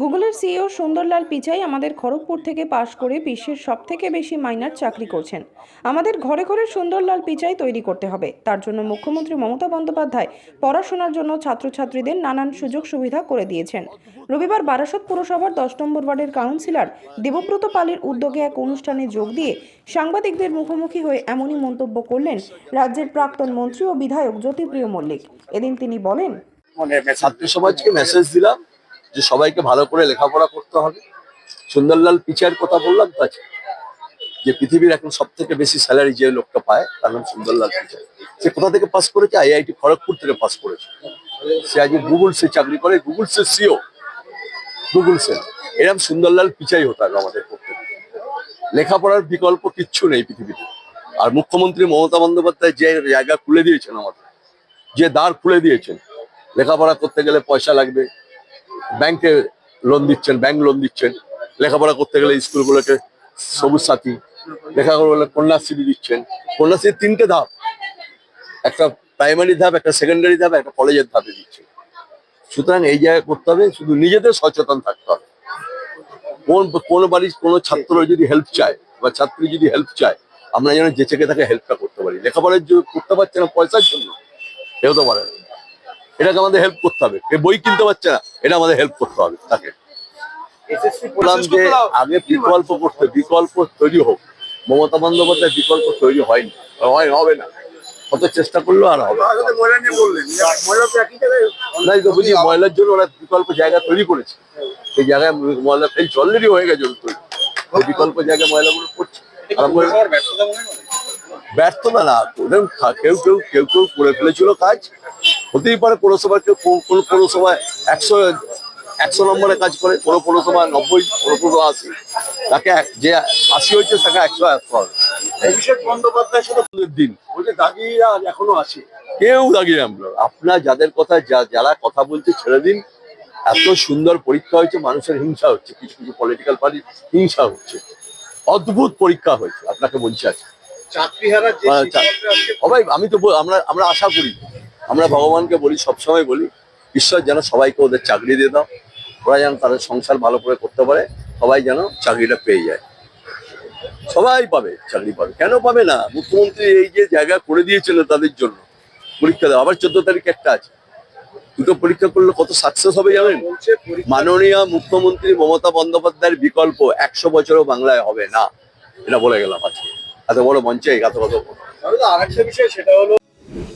গুগলের সিইও সুন্দরলাল পিচাই আমাদের খড়গপুর থেকে পাশ করে বিশ্বের সবথেকে বেশি মাইনার চাকরি করছেন। আমাদের ঘরে ঘরে সুন্দরলাল পিচাই তৈরি করতে হবে। তার জন্য মুখ্যমন্ত্রী মমতা বন্দ্যোপাধ্যায় পড়াশোনার জন্য ছাত্রছাত্রীদের নানান সুযোগ সুবিধা করে দিয়েছেন। রবিবার বারাসত পুরসভার দশ নম্বর ওয়ার্ডের কাউন্সিলর দেবব্রত পালের উদ্যোগে এক অনুষ্ঠানে যোগ দিয়ে সাংবাদিকদের মুখোমুখি হয়ে এমনই মন্তব্য করলেন রাজ্যের প্রাক্তন মন্ত্রী ও বিধায়ক জ্যোতিপ্রিয় মল্লিক। এদিন তিনি বলেন মানে ছাত্র সমাজকে মেসেজ দিলাম। যে সবাইকে ভালো করে লেখাপড়া করতে হবে। সুন্দরলাল পিচার কথা বললাম তো আজকে, যে পৃথিবীর এখন সব থেকে বেশি স্যালারি যে লোকটা পায়, তার নাম সুন্দরলাল পিচাই সে কোথা থেকে পাস করেছে? আইআইটি খড়গপুর থেকে পাস করেছে। সে আজকে গুগল সে চাকরি করে গুগল সে সিও গুগল সে। এরকম সুন্দরলাল পিচাই হতে হবে আমাদের পক্ষে। লেখাপড়ার বিকল্প কিচ্ছু নেই পৃথিবীতে। আর মুখ্যমন্ত্রী মমতা বন্দ্যোপাধ্যায় যে জায়গা খুলে দিয়েছেন আমাদের, যে দ্বার খুলে দিয়েছেন, লেখাপড়া করতে গেলে পয়সা লাগবে ব্যাংকে লোন দিচ্ছেন ব্যাংক লোন দিচ্ছেন। লেখাপড়া করতে গেলে স্কুলগুলোকে সবুজ সাথী। লেখাপড়া করলে কন্যাশ্রী দিচ্ছেন। কন্যাশ্রীর তিনটে ধাপ। একটা প্রাইমারি ধাপ, একটা সেকেন্ডারি ধাপ, একটা কলেজের ধাপে দিচ্ছে সুতরাং এই জায়গায় করতে হবে, শুধু নিজেদের সচেতন থাকতে হবে। কোন কোন বাড়ির কোনো ছাত্র যদি হেল্প চায়, বা ছাত্রী যদি হেল্প চায়, আমরা যেন যে থেকে তাকে হেল্পটা করতে পারি। লেখাপড়ার করতে পারছে না পয়সার জন্য কেউ তো পারে না। এটাকে আমাদের হেল্প করতে হবে। এ বই কিনতে পারছে না এটা আমাদের হেল্প করতে হবে তাকে। বললাম যে আগে বিকল্প করতে বিকল্প তৈরি হোক। মমতা বন্দ্যোপাধ্যায় বিকল্প তৈরি হয়নি। হয় হবে না। কত চেষ্টা করলেও আর হবে নাই তো বুঝি ময়লার জন্য ওরা বিকল্প জায়গা তৈরি করেছে। সেই জায়গায় ময়লা ফেলছে অলরেডি হয়ে গেছে তৈরি। ওই বিকল্প জায়গায় ময়লাগুলো পড়ছে। হয়? ব্যর্থতা না ওদের কেউ কেউ কেউ কেউ করে ফেলেছিল কাজ। হতেই পারে পৌরসভা কোনো পৌরসভায় একশো একশো নম্বরে কাজ করে কোনো পৌরসভা নব্বই কোনো পৌরসভা আশি। তাকে যে আশি হয়েছে তাকে একশো একশো হবে অভিষেক সাথে দিন। ওই যে দাগিরা এখনও আছে। কেউ দাঁড়িয়ে আমরা আপনার যাদের কথা যা- যারা কথা বলছে ছেড়ে দিন। এত সুন্দর পরীক্ষা হয়েছে মানুষের হিংসা হচ্ছে। কিছু কিছু পলিটিক্যাল পার্টির হিংসা হচ্ছে। অদ্ভুত পরীক্ষা হয়েছে আপনাকে বলছি আজকে। চাকরিহারা যে মানে আমি তো আমরা আমরা আশা করি। আমরা ভগবানকে বলি সবসময় বলি ঈশ্বর যেন সবাইকে ওদের চাকরি দিয়ে দাও। ওরা যেন তাদের সংসার ভালো করে করতে পারে সবাই যেন চাকরিটা পেয়ে যায়। সবাই পাবে চাকরি পাবে। কেন পাবে না? মুখ্যমন্ত্রী এই যে জায়গা করে দিয়েছিল তাদের জন্য পরীক্ষা দেওয়া। আবার চোদ্দ তারিখ একটা আছে। দুটো পরীক্ষা করলে কত সাকসেস হবে জানেন? মাননীয় মুখ্যমন্ত্রী মমতা বন্দ্যোপাধ্যায়ের বিকল্প একশো বছরও বাংলায় হবে না। এটা বলে গেলাম আজকে। এত বড় মঞ্চে এত কত তো আরেকটা বিষয় সেটা হলো